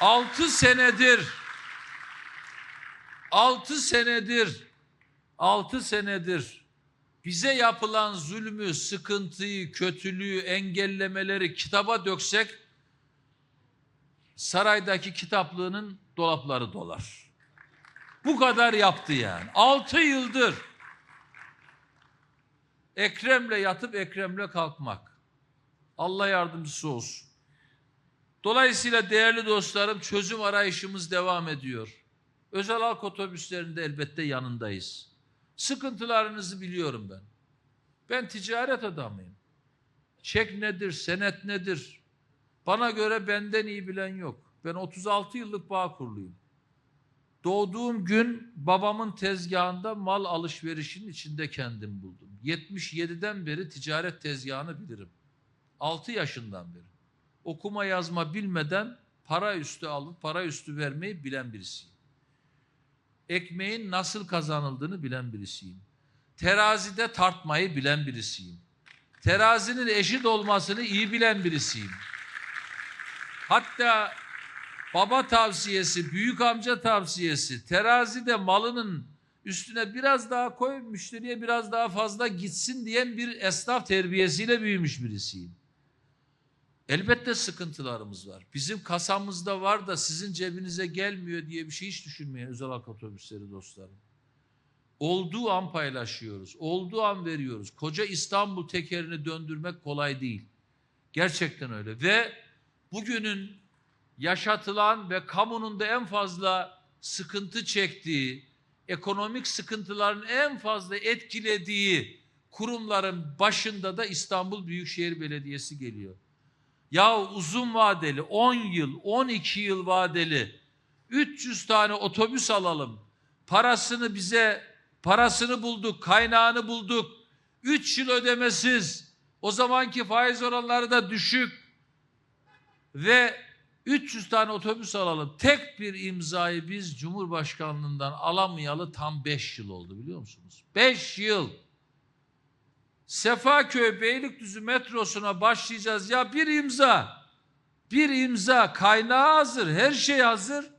Altı senedir, altı senedir, altı senedir bize yapılan zulmü, sıkıntıyı, kötülüğü, engellemeleri kitaba döksek saraydaki kitaplığının dolapları dolar. Bu kadar yaptı yani. Altı yıldır Ekrem'le yatıp Ekrem'le kalkmak. Allah yardımcısı olsun. Dolayısıyla değerli dostlarım çözüm arayışımız devam ediyor. Özel halk otobüslerinde elbette yanındayız. Sıkıntılarınızı biliyorum ben. Ben ticaret adamıyım. Çek nedir, senet nedir? Bana göre benden iyi bilen yok. Ben 36 yıllık bağ kurluyum. Doğduğum gün babamın tezgahında mal alışverişinin içinde kendim buldum. 77'den beri ticaret tezgahını bilirim. 6 yaşından beri. Okuma yazma bilmeden para üstü alıp para üstü vermeyi bilen birisiyim. Ekmeğin nasıl kazanıldığını bilen birisiyim. Terazide tartmayı bilen birisiyim. Terazinin eşit olmasını iyi bilen birisiyim. Hatta baba tavsiyesi, büyük amca tavsiyesi, terazide malının üstüne biraz daha koy, müşteriye biraz daha fazla gitsin diyen bir esnaf terbiyesiyle büyümüş birisiyim. Elbette sıkıntılarımız var. Bizim kasamızda var da sizin cebinize gelmiyor diye bir şey hiç düşünmeyin özel halk otobüsleri dostlarım. Olduğu an paylaşıyoruz. Olduğu an veriyoruz. Koca İstanbul tekerini döndürmek kolay değil. Gerçekten öyle. Ve bugünün yaşatılan ve kamunun da en fazla sıkıntı çektiği, ekonomik sıkıntıların en fazla etkilediği kurumların başında da İstanbul Büyükşehir Belediyesi geliyor. Ya uzun vadeli 10 yıl, 12 yıl vadeli 300 tane otobüs alalım. Parasını bize parasını bulduk, kaynağını bulduk. 3 yıl ödemesiz. O zamanki faiz oranları da düşük. Ve 300 tane otobüs alalım. Tek bir imzayı biz Cumhurbaşkanlığından alamayalı tam 5 yıl oldu biliyor musunuz? 5 yıl. Sefaköy Beylikdüzü metrosuna başlayacağız. Ya bir imza, bir imza kaynağı hazır, her şey hazır.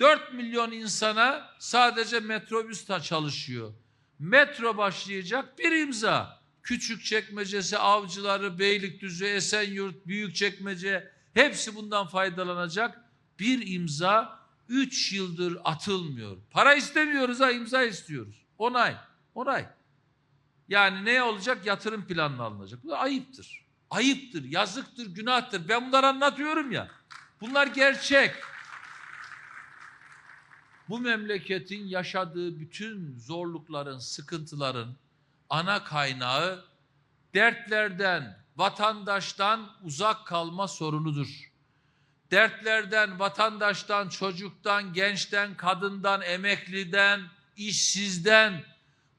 4 milyon insana sadece metrobüs ta çalışıyor. Metro başlayacak bir imza. Küçük çekmecesi, avcıları, Beylikdüzü, Esenyurt, Büyükçekmece hepsi bundan faydalanacak. Bir imza 3 yıldır atılmıyor. Para istemiyoruz ha imza istiyoruz. Onay, onay. Yani ne olacak? Yatırım planına alınacak. Bu ayıptır. Ayıptır, yazıktır, günahtır. Ben bunları anlatıyorum ya. Bunlar gerçek. Bu memleketin yaşadığı bütün zorlukların, sıkıntıların ana kaynağı dertlerden, vatandaştan uzak kalma sorunudur. Dertlerden, vatandaştan, çocuktan, gençten, kadından, emekliden, işsizden,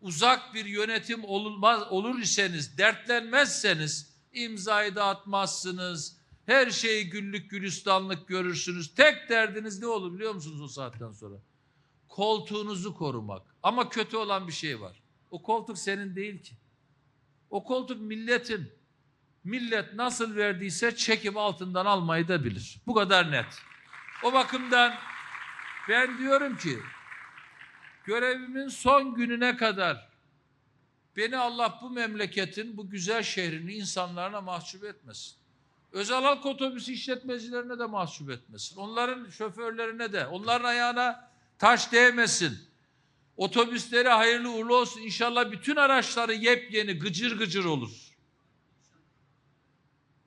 uzak bir yönetim olmaz, olur iseniz, dertlenmezseniz imzayı da atmazsınız. Her şeyi güllük gülistanlık görürsünüz. Tek derdiniz ne olur biliyor musunuz o saatten sonra? Koltuğunuzu korumak. Ama kötü olan bir şey var. O koltuk senin değil ki. O koltuk milletin. Millet nasıl verdiyse çekip altından almayı da bilir. Bu kadar net. O bakımdan ben diyorum ki görevimin son gününe kadar beni Allah bu memleketin, bu güzel şehrini insanlarına mahcup etmesin. Özel halk otobüsü işletmecilerine de mahcup etmesin. Onların şoförlerine de, onların ayağına taş değmesin. Otobüsleri hayırlı uğurlu olsun. İnşallah bütün araçları yepyeni, gıcır gıcır olur.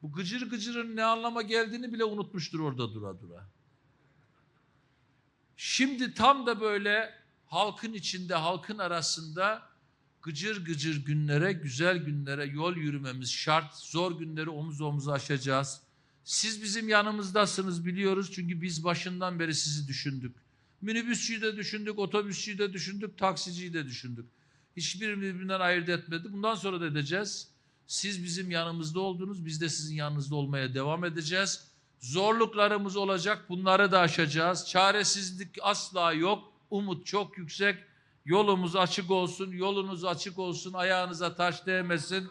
Bu gıcır gıcırın ne anlama geldiğini bile unutmuştur orada dura dura. Şimdi tam da böyle halkın içinde, halkın arasında gıcır gıcır günlere, güzel günlere yol yürümemiz şart. Zor günleri omuz omuza aşacağız. Siz bizim yanımızdasınız biliyoruz çünkü biz başından beri sizi düşündük. Minibüsçüyü de düşündük, otobüsçüyü de düşündük, taksiciyi de düşündük. Hiçbirini birbirinden ayırt etmedi. Bundan sonra da edeceğiz. Siz bizim yanımızda oldunuz, biz de sizin yanınızda olmaya devam edeceğiz. Zorluklarımız olacak, bunları da aşacağız. Çaresizlik asla yok, umut çok yüksek. Yolumuz açık olsun, yolunuz açık olsun, ayağınıza taş değmesin.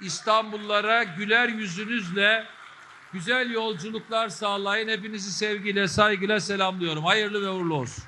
İstanbullara güler yüzünüzle, Güzel yolculuklar sağlayın. Hepinizi sevgiyle, saygıyla selamlıyorum. Hayırlı ve uğurlu olsun.